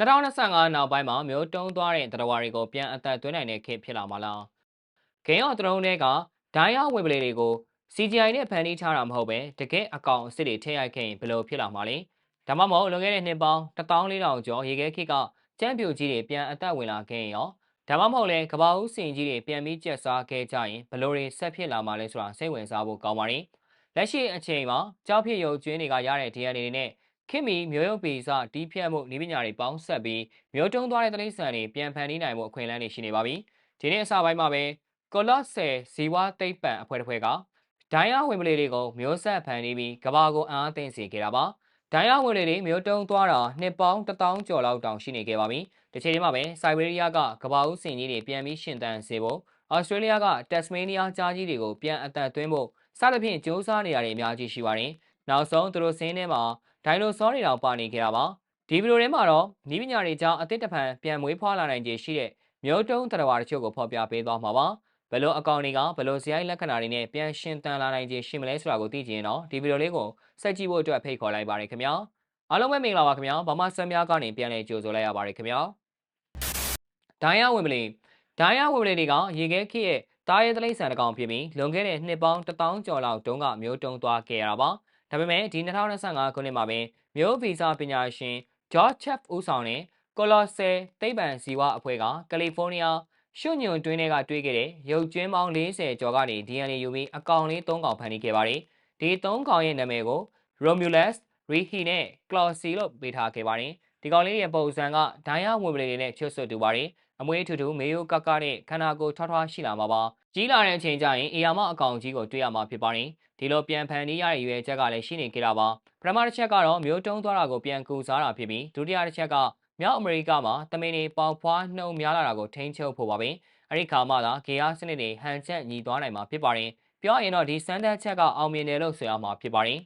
2025နောက်ပိုင်းမှာမျိုးတုံးသွားတဲ့တရဝါတွေကိုပြန်အသက်သွင်းနိုင်တဲ့ခေတ်ဖြစ်လာမှာလားဂိမ်းအော်တရုံးတွေကဒိုင်းယာဝင်ပလေတွေကို CGI နဲ့ဖန်တီးထားတာမဟုတ်ပဲတကယ်အကောင်အစ်စ်တွေထည့်ရိုက်ခဲ့ရင်ဘယ်လိုဖြစ်လာမှာလဲဒါမှမဟုတ်လွန်ခဲ့တဲ့နှစ်ပေါင်း14000ကျော်ရေခဲခေတ်ကကျန်းပြူကြီးတွေပြန်အသက်ဝင်လာခဲ့ရင်ရောဒါမှမဟုတ်လဲကဘာဦးစင်ကြီးတွေပြန်ပြီးကျက်စားခဲ့ကြရင်ဘယ်လိုတွေဆက်ဖြစ်လာမှာလဲဆိုတာစိတ်ဝင်စားဖို့ကောင်းပါတယ်လက်ရှိအချိန်မှာကြောက်ဖြစ်ရုပ်ကျွင်းတွေကရတဲ့ DNA တွေနဲ့ ခင်မီမျိုးရုပ်ပေစတီးဖြတ်မှုနည်းပညာတွေပေါင်းဆက်ပြီးမျိုးတုံးသွားတဲ့တိရစ္ဆာန်တွေပြန်ဖန်တီးနိုင်မှုအခွင့်အလမ်းတွေရှိနေပါပြီဒီနေ့အစပိုင်းမှာပဲကောလော့ဆယ်ဇီဝသိပ္ပံအဖွဲ့တစ်ဖွဲ့ကဒိုင်းယာဝင်ပလေတွေကိုမျိုးဆက်ဖန်တီးပြီးကဘာကိုအားအသင့်စေခဲ့တာပါဒိုင်းယာဝင်ပလေတွေမျိုးတုံးသွားတာနှစ်ပေါင်း1000ကျော်လောက်တောင်ရှိနေခဲ့ပါပြီဒီချိန်မှာပဲစိုက်ဘေးရီးယားကကဘာဦးစင်ကြီးတွေပြန်ပြီးရှင်သန်စေဖို့ဩစတြေးလျကတက်စမေးနီးယားကြားကြီးတွေကိုပြန်အသက်သွင်းဖို့စသဖြင့်စ조사နေရတဲ့အများကြီးရှိပါတယ်နောက်ဆုံးသူတို့စင်းထဲမှာ ဒိုင်နိုဆောတွေတောင်ပါနေခဲ့တာပါဒီဗီဒီယိုထဲမှာတော့နီးပညာတွေကြောင့်အသစ်တဖန်ပြန်မွေးဖွားလာနိုင်ခြေရှိတဲ့မျိုးတုံးတရဝါတချို့ကိုဖော်ပြပေးသွားမှာပါဘယ်လိုအကောင့်တွေကဘယ်လိုဇယိုက်လက္ခဏာတွေနဲ့ပြန်ရှင်သန်လာနိုင်ခြေရှိမလဲဆိုတာကိုသိချင်တော့ဒီဗီဒီယိုလေးကိုစက်ကြည့်ဖို့အတွက်ဖိတ်ခေါ်လိုက်ပါရခင်ဗျာအားလုံးပဲမင်္ဂလာပါခင်ဗျာဗမာစံများကနေပြန်လည်ကြိုဆိုလိုက်ရပါတယ်ခင်ဗျာဒိုင်းယာဝင်ပလီဒိုင်းယာဝင်ပလီတွေကရေခဲခေရဲ့တားရဲတလိမ့်ဆန်တကောင်ဖြစ်ပြီးလွန်ခဲ့တဲ့နှစ်ပေါင်း1000ကျော်လောက်တုန်းကမျိုးတုံးသွားခဲ့ရတာပါ ဒါပေမဲ့ဒီ2025ခုနှစ်မှာပဲမျိုးဗီဇပညာရှင် George Chef ဦးဆောင်တဲ့ Colossal သိပ္ပံဇီဝအဖွဲ့ကကယ်လီဖိုးနီးယားရှုညွန်တွင်းတွေကတွေးခဲ့တဲ့ရုပ်ကျွင်းပေါင်း40ကျော်ကနေ DNA ယူပြီးအကောင်လေး3ကောင်ဖန်တီးခဲ့ပါတယ်။ဒီ3ကောင်ရဲ့နာမည်ကို Romulus, Rihi နဲ့ Clausi လို့ပေးထားခဲ့ပါတယ်။ဒီကောင်လေးရဲ့ပုံစံကဒိုင်းယာဝင်ပလေတွေနဲ့ချွတ်ဆွတ်တူပါတယ်။အမွေးထူထူမေယိုကကနဲ့ခန္ဓာကိုယ်ထွားထွားရှိလာမှာပါ။ ကြီးလာတဲ့အချိန်ကျရင်အေယာမအကောင်ကြီးကိုတွေ့ရမှာဖြစ်ပါတယ်။ဒီလိုပြန်ဖန်တီးရတဲ့ရွေးချက်ကလည်းရှိနေကြတာပါပထမတစ်ချက်ကတော့မျိုးတုံးသွားတာကိုပြန်ကူစားတာဖြစ်ပြီးဒုတိယတစ်ချက်ကမြောက်အမေရိကမှာတမင်တွေပေါင်ဖွားနှုံများလာတာကိုထိန်းချုပ်ဖို့ပါပဲအဲ့ဒီခါမှသာဂေယစနစ်တွေဟန်ချက်ညီသွားနိုင်မှာဖြစ်ပါတယ်ပြောရင်တော့ဒီစမ်းသပ်ချက်ကအောင်မြင်တယ်လို့ဆိုရမှာဖြစ်ပါတယ်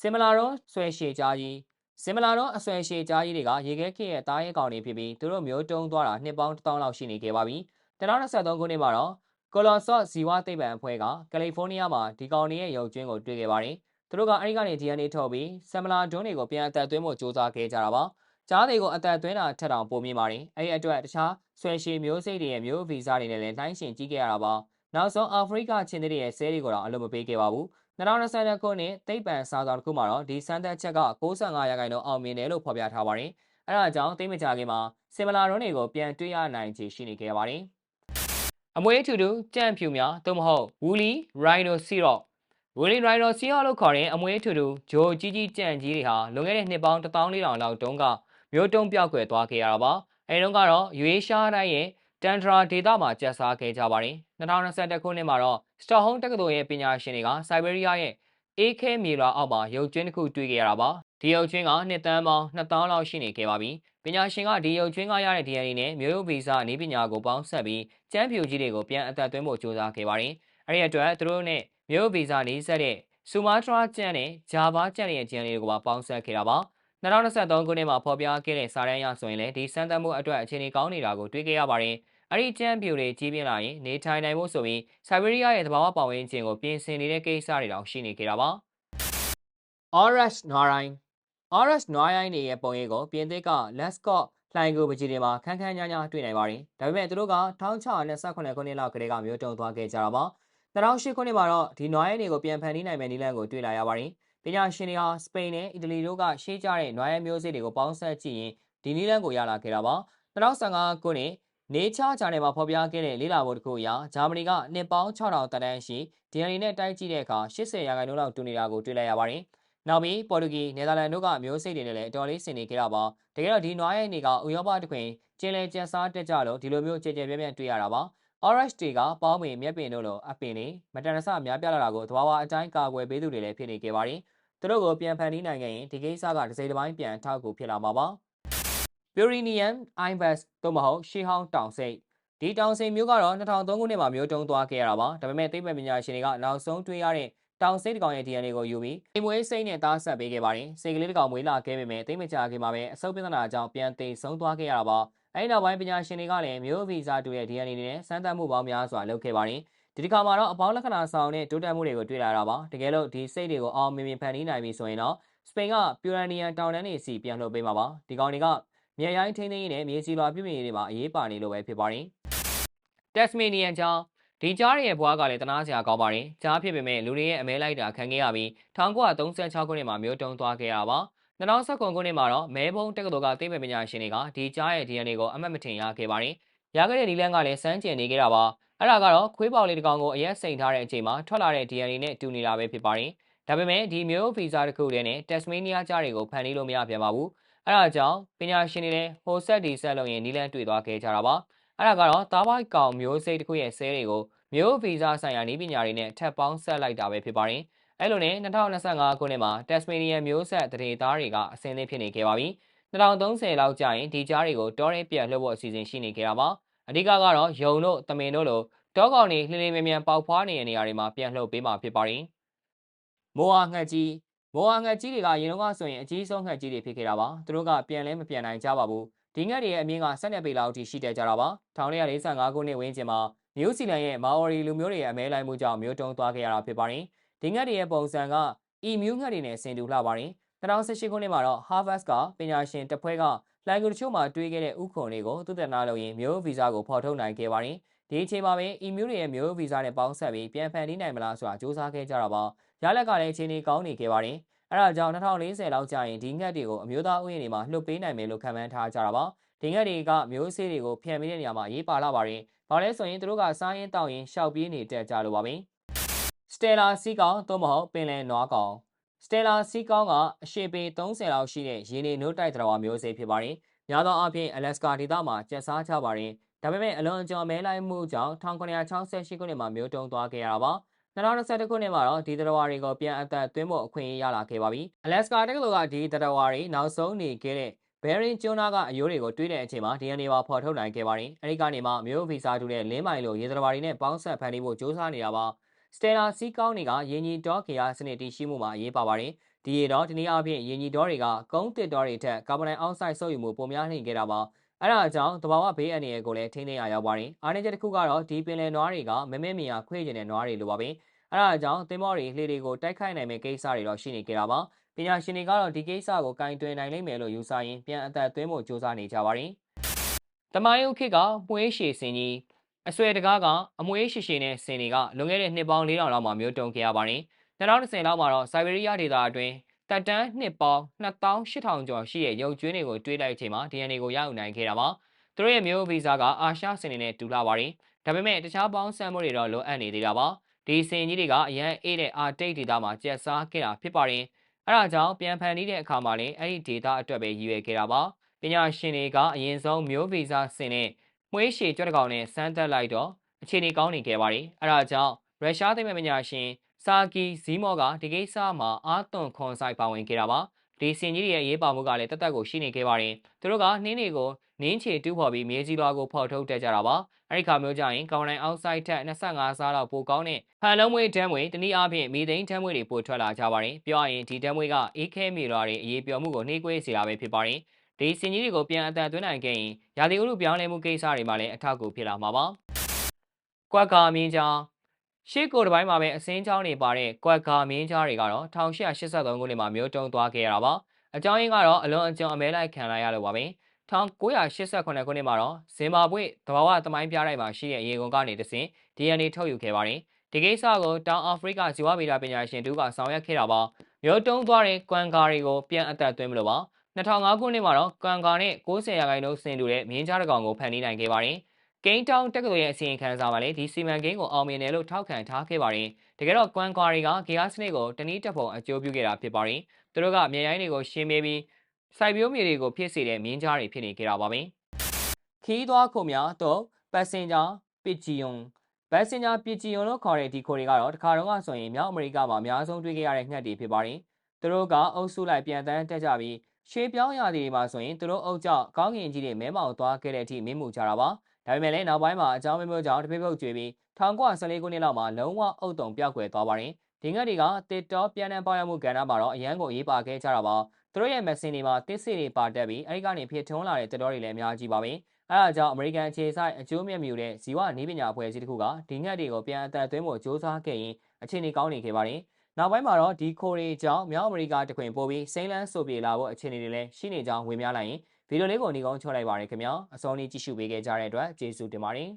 စင်မလာတော့ဆွဲရှည်ကြားကြီးစင်မလာတော့အဆွဲရှည်ကြားကြီးတွေကရေခဲခေရဲ့တားရဲကောင်တွေဖြစ်ပြီးသူတို့မျိုးတုံးသွားတာနှစ်ပေါင်း1000လောက်ရှိနေခဲ့ပါပြီ2023ခုနှစ်မှာတော့ ကိုလွန်ဆော့ဇီဝသိပ္ပံအဖွဲ့ကကယ်လီဖိုးနီးယားမှာဒီကောင်တွေရဲ့ရုပ်ကျွင်းကိုတွေ့ခဲ့ပါတယ်။သူတို့ကအဲဒီကနေ DNA ထုတ်ပြီးဆမ်မလာဒွန်းတွေကိုပြန်အသက်သွင်းဖို့ကြိုးစားခဲ့ကြတာပါ။ကြားတွေကိုအသက်သွင်းတာထက်တောင်ပိုမြင့်ပါတယ်။အဲဒီအတွက်တခြားဆွဲရှည်မျိုးစိတ်တွေရဲ့မျိုးဗီဇတွေနဲ့လည်းနှိုင်းယှဉ်ကြည့်ခဲ့ရတာပါ။နောက်ဆုံးအာဖရိကချင်းတွေရဲ့ဆဲတွေကိုတော့အလုပ်မပေးခဲ့ပါဘူး။2020ခုနှစ်သိပ္ပံစာဆောင်တစ်ခုမှာတော့ဒီစမ်းသပ်ချက်က65ရာခိုင်နှုန်းအောင်မြင်တယ်လို့ဖော်ပြထားပါတယ်။အဲဒါကြောင့်သိမကြခင်မှာဆင်မလာဒွန်းတွေကိုပြန်တွေ့ရနိုင်ခြေရှိနေခဲ့ပါတယ်။ အမွေးထူထူကြံ့ဖြူများသို့မဟုတ် woolly rhinoceros woolly rhinoceros လို့ခေါ်တဲ့ အမွေးထူထူဂျိုကြီးကြီးကြံ့ကြီးတွေဟာလွန်ခဲ့တဲ့နှစ်ပေါင်း14000လောက်တုန်းကမျိုးတုံးပြောက်ကွယ်သွားခဲ့ရတာပါအဲဒီတုန်းကတော့ရွေးရှားတိုင်းရဲ့တန်ဒရာဒေတာမှာကျက်စားခဲ့ကြပါတယ်2021ခုနှစ်မှာတော့စတော့ဟုန်းတက္ကသိုလ်ရဲ့ပညာရှင်တွေကစိုက်ဘေးရီးယားရဲ့အေးခဲမြေလွာအောက်မှာရုပ်ကျွင်းတစ်ခုတွေ့ခဲ့ရတာပါ ဒီရုပ်ကြွင်းကနှစ်သန်းပေါင်း2000လောက်ရှိနေခဲ့ပါပြီ။ပညာရှင်ကဒီရုပ်ကြွင်းကရတဲ့ DNA နဲ့မျိုးရိုးဗီဇနည်းပညာကိုပေါင်းစပ်ပြီးကျန်းဖြူကြီးတွေကိုပြန်အသက်သွင်းဖို့ကြိုးစားခဲ့ပါတယ်။အဲဒီအတွက်သူတို့နဲ့မျိုးရိုးဗီဇနည်းဆက်တဲ့ဆူမာတရာကျန်နဲ့ဂျာဗာကျန်ရဲ့ DNA တွေကိုပါပေါင်းစပ်ခဲ့တာပါ။2023ခုနှစ်မှာဖော်ပြခဲ့တဲ့စာရန်ရဆိုရင်လည်းဒီစမ်းသပ်မှုအတွက်အခြေအနေကောင်းနေတာကိုတွေ့ခဲ့ရပါတယ်။အဲဒီကျန်းပြူတွေကြီးပြင်းလာရင်နေထိုင်နိုင်ဖို့ဆိုပြီးဆိုက်ဘီးရီးယားရဲ့သဘာဝပတ်ဝန်းကျင်ကိုပြင်ဆင်နေတဲ့ကိစ္စတွေတောင်ရှိနေကြတာပါ။ RS Narain RS9 တွေရဲ့ပုံရိပ်ကိုပြင်သစ်က Lescott လှိုင်ကိုပကြီးတွေမှာခန်းခန်းညားညားတွေ့နိုင်ပါတယ်။ဒါပေမဲ့သူတို့က1628ခုနှစ်လောက်ကလေးကမျိုးတုံသွားခဲ့ကြတာပါ။2008ခုနှစ်မှာတော့ဒီနွားရိုင်းတွေကိုပြန်ဖန်တီးနိုင်မယ့်နည်းလမ်းကိုတွေ့လာရပါတယ်။ပညာရှင်တွေဟာစပိန်နဲ့အီတလီတို့ကရှေ့ကျတဲ့နွားရိုင်းမျိုးစေ့တွေကိုပေါင်းစပ်ကြည့်ရင်ဒီနည်းလမ်းကိုရလာခဲ့တာပါ။2015ခုနှစ်နေချာချာနယ်မှာဖော်ပြခဲ့တဲ့လေ့လာဖို့တစ်ခုအရဂျာမနီကနှစ်ပေါင်း6000တန်တန်းရှိ DNA နဲ့တိုက်ကြည့်တဲ့အခါ80ရာခိုင်နှုန်းလောက်တူနေတာကိုတွေ့လိုက်ရပါတယ်။ နောက်ပြီးပေါ်တူဂီနယ်သာလန်တို့ကမျိုးစိတ်တွေနဲ့လည်းအတော်လေးဆင်နေခဲ့တာပါတကယ်တော့ဒီနွားရဲ့နေကဥရောပတခွင်ကျင်းလဲကျန်စားတက်ကြလို့ဒီလိုမျိုးကြည်ကြဲပြဲပြဲတွေ့ရတာပါ Orange တွေကပေါင်းပင်မြက်ပင်တို့လိုအပင်တွေမတန်တဆများပြလာတာကိုသဘာဝအတိုင်းကာကွယ်ပေးသူတွေလည်းဖြစ်နေခဲ့ပါတယ်သူတို့ကိုပြန်ဖန်တီးနိုင်ခဲ့ရင်ဒီကိစ္စကတစ်စိတ်တစ်ပိုင်းပြန်ထောက်ကူဖြစ်လာမှာပါ Purinian Ibis တို့မဟုတ်ရှေးဟောင်းတောင်စိတ်ဒီတောင်စိတ်မျိုးကတော့2003ခုနှစ်မှာမျိုးတုံးသွားခဲ့ရတာပါဒါပေမဲ့သိပ္ပံပညာရှင်တွေကနောက်ဆုံးတွေ့ရတဲ့ တောင်စိတ်တကောင်ရဲ့ DNA ကိုယူပြီးအိမ်မွေးစိတ်နဲ့သားဆက်ပေးခဲ့ပါတယ်စိတ်ကလေးတကောင်မွေးလာခဲ့ပေမဲ့တိတ်မကြခင်မှာပဲအဆုပ်ပြဿနာကြောင့်ပြန်သိဆုံးသွားခဲ့ရတာပါအဲဒီနောက်ပိုင်းပညာရှင်တွေကလည်းမျိုးဗီဇတူရဲ့ DNA နဲ့စမ်းသပ်မှုပေါင်းများစွာလုပ်ခဲ့ပါတယ်ဒီတစ်ခါမှာတော့အပေါင်းလက္ခဏာဆောင်တဲ့တိုးတက်မှုတွေကိုတွေ့လာတာပါတကယ်လို့ဒီစိတ်တွေကိုအောင်မြင်မြင်ဖန်တီးနိုင်ပြီဆိုရင်တော့စပိန်ကပြူရန်နီယန်တောင်တန်းတွေစီပြန်လှုပ်ပေးမှာပါဒီကောင်တွေကမြေရိုင်းထင်းထင်းရေးနဲ့မြေစီလွာပြုပြင်ရေးတွေမှာအရေးပါနေလို့ပဲဖြစ်ပါတယ်။တက်စမေနီယန်ကြောင့် ဒီကြားရဲ့ဘွားကလည်းတနာစရာကောင်းပါတယ်။ကြားဖြစ်ပေမဲ့လူတွေရဲ့အမဲလိုက်တာခံခဲ့ရပြီး1936ခုနှစ်မှာမျိုးတုံးသွားခဲ့ရတာပါ။2019ခုနှစ်မှာတော့မဲဘုံတက္ကသိုလ်ကသိပ္ပံပညာရှင်တွေကဒီကြားရဲ့ DNA ကိုအမှတ်မထင်ရခဲ့ပါတယ်။ရခဲ့တဲ့ဒီလန်ကလည်းစမ်းကျင်နေခဲ့တာပါ။အဲ့ဒါကတော့ခွေးပေါင်လေးတစ်ကောင်ကိုအရက်စိန်ထားတဲ့အချိန်မှာထွက်လာတဲ့ DNA နဲ့တူနေတာပဲဖြစ်ပါတယ်။ဒါပေမဲ့ဒီမျိုးဗီဇတစ်ခုတည်းနဲ့တက်စမေးနီးယားကြားတွေကိုဖန်တီးလို့မရပြန်ပါဘူး။အဲ့ဒါကြောင့်ပညာရှင်တွေလည်းဟိုဆက်ဒီဆက်လုံးရင်နီလန်တွေ့သွားခဲ့ကြတာပါ။ အဲ့ဒါကတော့သားပိုက်ကောင်မျိုးစိတ်တစ်ခုရဲ့ဆဲတွေကိုမျိုးဗီဇဆိုင်ရာနည်းပညာတွေနဲ့ထပ်ပေါင်းဆက်လိုက်တာပဲဖြစ်ပါတယ်။အဲ့လိုနဲ့2025ခုနှစ်မှာတက်စမေးနီးယားမျိုးဆက်တရေသားတွေကအစင်းသင်းဖြစ်နေခဲ့ပါပြီ။2030လောက်ကြာရင်ဒီကြားတွေကိုတောရဲပြတ်လှုပ်ဖို့အစီအစဉ်ရှိနေကြတာပါ။အဓိကကတော့ယုံတို့တမင်တို့လိုတောကောင်တွေလှင်းလှင်းမြန်မြန်ပေါက်ဖွားနေတဲ့နေရာတွေမှာပြန်လှုပ်ပေးမှာဖြစ်ပါတယ်။မိုးအားငှက်ကြီးမိုးအားငှက်ကြီးတွေကရင်တော့ကဆိုရင်အကြီးဆုံးငှက်ကြီးတွေဖြစ်ခဲ့တာပါ။သူတို့ကပြန်လဲမပြန်နိုင်ကြပါဘူး။ ဒီငှက်တွေရဲ့အမြင့်က12ပေလောက်ထိရှိတဲ့ကြတာပါ။1945ခုနှစ်ဝန်းကျင်မှာနယူးဇီလန်ရဲ့မာအော်ရီလူမျိုးတွေရဲ့အမဲလိုက်မှုကြောင့်မျိုးတုံးသွားခဲ့ရတာဖြစ်ပါတယ်။ဒီငှက်တွေရဲ့ပုံစံကအီမျိုးငှက်တွေနဲ့ဆင်တူလှပါတယ်။2018ခုနှစ်မှာတော့ Harvard ကပညာရှင်တပွဲကလိုင်ကူတချို့မှာတွေးခဲ့တဲ့ဥခုံတွေကိုသူတနာလို့ရင်မျိုးဗီဇကိုဖော်ထုတ်နိုင်ခဲ့ပါတယ်။ဒီအချိန်မှာပဲအီမျိုးတွေရဲ့မျိုးဗီဇနဲ့ပေါင်းဆက်ပြီးပြန်ဖန်တီးနိုင်မလားဆိုတာစူးစမ်းခဲ့ကြတာပါရလက်ကလည်းအချိန်ကြီးကောင်းနေခဲ့ပါတယ် အဲဒါကြောင့်2040လောက်ကြာရင်ဒီငှက်တွေကိုအမျိုးသားဥယျာဉ်တွေမှာလွှတ်ပေးနိုင်မယ်လို့ခန့်မှန်းထားကြတာပါဒီငှက်တွေကမျိုးစေ့တွေကိုဖျံပေးတဲ့နေရာမှာရေးပါလာပါတယ်ဘာလဲဆိုရင်တို့ကစားရင်တောက်ရင်ရှောက်ပြေးနေတတ်ကြလို့ပါပဲစတယ်လာစီကောင်သို့မဟုတ်ပင်လယ်နွားကောင်စတယ်လာစီကောင်ကအရှေ့ပေ30လောက်ရှိတဲ့ရေနေနို့တိုက်တော်မျိုးစေ့ဖြစ်ပါတယ်။များသောအားဖြင့်အလက်စကာဒေသမှာကျက်စားကြပါတယ်ဒါပေမဲ့အလွန်အကျွံမဲလိုက်မှုကြောင့်1968ခုနှစ်မှာမျိုးတုံးသွားခဲ့ရတာပါ 2021ခုနှစ်မှာတော့ဒီတရဝါတွေကိုပြန်အသက်သွင်းဖို့အခွင့်အရေးရလာခဲ့ပါပြီ။ Alaska တက္ကသိုလ်ကဒီတရဝါတွေနောက်ဆုံးနေခဲ့တဲ့ Bering ကျွန်းသားကအယိုးတွေကိုတွေးတဲ့အချိန်မှာ DNA ပါဖော်ထုတ်နိုင်ခဲ့ပါတယ်။အဲဒီကနေမှမျိုးဗီဇာတူတဲ့လင်းမိုင်လိုရေတရဝါတွေနဲ့ပေါင်းဆက်ဖန်တီးဖို့စ조사နေတာပါ။ Stella စီးကောင်းတွေကရင်းကြီးတောခေယစနစ်တည်ရှိမှုမှာအရေးပါပါတယ်။ဒီရေတော့ဒီနည်းအားဖြင့်ရင်းကြီးတောတွေကကုန်းတစ်တောတွေထက်ကာဗွန်ဒိုင်အောက်ဆိုက်စုပ်ယူမှုပိုများနေခဲ့တာပါ။ အဲဒါကြောင့်တဘာဝဘေးအန္တရာယ်ကိုလည်းထိန်းသိမ်းရရောက်ပါတယ်။အားနည်းချက်တစ်ခုကတော့ဒီပင်လယ်နွားတွေကမမဲမြင်ရခွေးကျင်တဲ့နွားတွေလိုပါပဲ။အဲဒါကြောင့်သင်္ဘောတွေလှေတွေကိုတိုက်ခိုက်နိုင်မယ့်ကိစ္စတွေတော့ရှိနေကြတာပါ။ပညာရှင်တွေကတော့ဒီကိစ္စကိုကင်တွယ်နိုင်လိမ့်မယ်လို့ယူဆရင်းပြန်အသက်သွင်းဖို့ကြိုးစားနေကြပါတယ်။တမိုင်းဥခေတ်ကမွေးရှည်စင်ကြီးအဆွဲတကားကအမွေးရှည်ရှည်နဲ့စင်တွေကလွန်ခဲ့တဲ့နှစ်ပေါင်း4000လောက်မှာမျိုးတုံခဲ့ရပါတယ်။2010လောက်မှာတော့စိုက်ဘေးရီးယားဒေသအတွင်း တက်တန်းနှစ်ပေါင်း2800ကျော်ရှိတဲ့ရုပ်ကျွင်းတွေကိုတွေးလိုက်ချိန်မှာ DNA ကိုရယူနိုင်ခဲ့တာပါ။သူတို့ရဲ့မျိုးဗီဇကအာရှစင်တွေနဲ့တူလာပါတယ်။ဒါပေမဲ့တခြားပေါင်းစံမှုတွေတော့လိုအပ်နေသေးတာပါ။ဒီစင်ကြီးတွေကအရန်အေးတဲ့အာတိတ်ဒေတာမှာကျက်စားခဲ့တာဖြစ်ပါတယ်။အဲဒါကြောင့်ပြန်ဖန်တီးတဲ့အခါမှာလည်းအဲ့ဒီဒေတာအတွက်ပဲရည်ရွယ်ခဲ့တာပါ။ပညာရှင်တွေကအရင်ဆုံးမျိုးဗီဇစင်နဲ့မွေးရှည်ကြွက်တကောင်နဲ့စမ်းသပ်လိုက်တော့အခြေအနေကောင်းနေခဲ့ပါတယ်။အဲဒါကြောင့်ရုရှားသိပ္ပံပညာရှင် စာကီဇီမော့ကဒီကိစ္စမှာအာသွန်ခွန်ဆိုင်ပါဝင်ခဲ့တာပါဒီစင်ကြီးရဲ့ရေးပါမှုကလည်းတသက်ကိုရှိနေခဲ့ပါတယ်သူတို့ကနှင်းတွေကိုနင်းချေတူးဖော်ပြီးမြေကြီးလွှာကိုဖော်ထုတ်တတ်ကြတာပါအဲ့ဒီခါမျိုးကြရင်ကောင်တိုင်းအောက်ဆိုက်ထက်25စားလောက်ပိုကောင်းတဲ့ဖန်လုံးမွေးဓာတ်မွေတနည်းအားဖြင့်မီသိန်းဓာတ်မွေတွေပိုထွက်လာကြပါတယ်ပြောရရင်ဒီဓာတ်မွေကအေးခဲမီလွှာတွေအရေးပျော်မှုကိုနှေးကွေးစေတာပဲဖြစ်ပါတယ်ဒီစင်ကြီးတွေကိုပြန်အသက်သွင်းနိုင်ခဲ့ရင်ရာသီဥတုပြောင်းလဲမှုကိစ္စတွေမှာလည်းအထောက်အကူဖြစ်လာမှာပါကွက်ကာမြင်းကြောင် ရှေ့ကိုတပိုင်းမှာပဲအစင်းချောင်းတွေပါတဲ့ကွက်ကာမင်းကြားတွေကတော့1883ခုနှစ်မှာမျိုးတုံးသွားခဲ့ရတာပါအကြောင်းရင်းကတော့အလွန်အကျွံအမဲလိုက်ခံလိုက်ရလို့ပါပဲ1988ခုနှစ်မှာတော့ဇင်ဘာဘွေသဘာဝသမိုင်းပြတိုင်းမှာရှိတဲ့ရေကုန်ကနေတဆင့် DNA ထုတ်ယူခဲ့ပါတယ်ဒီကိစ္စကိုတောင်အာဖရိကဇီဝဗေဒပညာရှင်တူကဆောင်ရွက်ခဲ့တာပါမျိုးတုံးသွားတဲ့ကွမ်ကာတွေကိုပြန်အသက်သွင်းမလို့ပါ2005ခုနှစ်မှာတော့ကွမ်ကာနဲ့90ရာခိုင်နှုန်းဆင်တူတဲ့မြင်းကြားတကောင်ကိုဖန်တီးနိုင်ခဲ့ပါတယ် ကိန်းတောင်တက္ကသိုလ်ရဲ့အစီရင်ခံစာမှာလည်းဒီစီမံကိန်းကိုအောင်မြင်တယ်လို့ထောက်ခံထားခဲ့ပါတယ်။တကယ်တော့ကွမ်ကွာတွေကဂီယာစနစ်ကိုတနည်းတစ်ပုံအကျိုးပြုခဲ့တာဖြစ်ပါတယ်။သူတို့ကမြေရိုင်းတွေကိုရှင်းပေးပြီးစိုက်ပျိုးမြေတွေကိုဖြစ်စေတဲ့မြင်းကြားတွေဖြစ်နေကြတာပါပဲ။ခီးသွားခုများတော့ပတ်စင်ဂျာပစ်ဂျီယွန်ဘတ်စင်ဂျာပစ်ဂျီယွန်လို့ခေါ်တဲ့ဒီခိုတွေကတော့တခါတော့ကဆိုရင်မြောက်အမေရိကမှာအများဆုံးတွေ့ခဲ့ရတဲ့ငှက်တွေဖြစ်ပါတယ်။သူတို့ကအုပ်စုလိုက်ပြန်တန်းတက်ကြပြီးရွှေပြောင်းရာသီတွေမှာဆိုရင်သူတို့အုပ်ကြောင့်ကောင်းကင်ကြီးတွေမဲမောင်သွားခဲ့တဲ့အထိမင်းမှုကြတာပါ။ ဒါပေမဲ့လည်းနောက်ပိုင်းမှာအကြောင်းမျိုးကြောင့်တပိတ်ပုတ်ကျွေပြီး1914ခုနှစ်လောက်မှာလုံးဝအုပ်တုံပြောက်ကွယ်သွားပါတယ်။ဒီငှက်တွေကတစ်တော့ပြန်နှံပေါရမှုကဏ္ဍမှာတော့အရန်ကိုရေးပါခဲ့ကြတာပါ။သူတို့ရဲ့မက်ဆင်တွေမှာတစ်စစ်တွေပါတက်ပြီးအဲဒီကနေဖြစ်ထွန်းလာတဲ့တတော်တွေလည်းအများကြီးပါပဲ။အဲဒါကြောင့်အမေရိကန်အခြေစိုက်အကျိုးမြတ်မြူတဲ့ဇီဝနည်းပညာအဖွဲ့အစည်းတစ်ခုကဒီငှက်တွေကိုပြန်အသက်သွင်းဖို့စ조사ခဲ့ရင်အခြေအနေကောင်းနေခဲ့ပါတယ်။နောက်ပိုင်းမှာတော့ဒီခိုရီကြောင့်မြောက်အမေရိကတခွင်ပို့ပြီးစိမ့်လန်းဆိုပြေလာဖို့အခြေအနေတွေလည်းရှိနေကြောင်းဝင်များလိုက်ရင် ဗီဒီယိုလေးကိုအနီကောင်းချောလိုက်ပါရခင်ဗျာအစောနေ့ကြည့်ရှုပေးခဲ့ကြတဲ့အတွက်ကျေးဇူးတင်ပါတယ်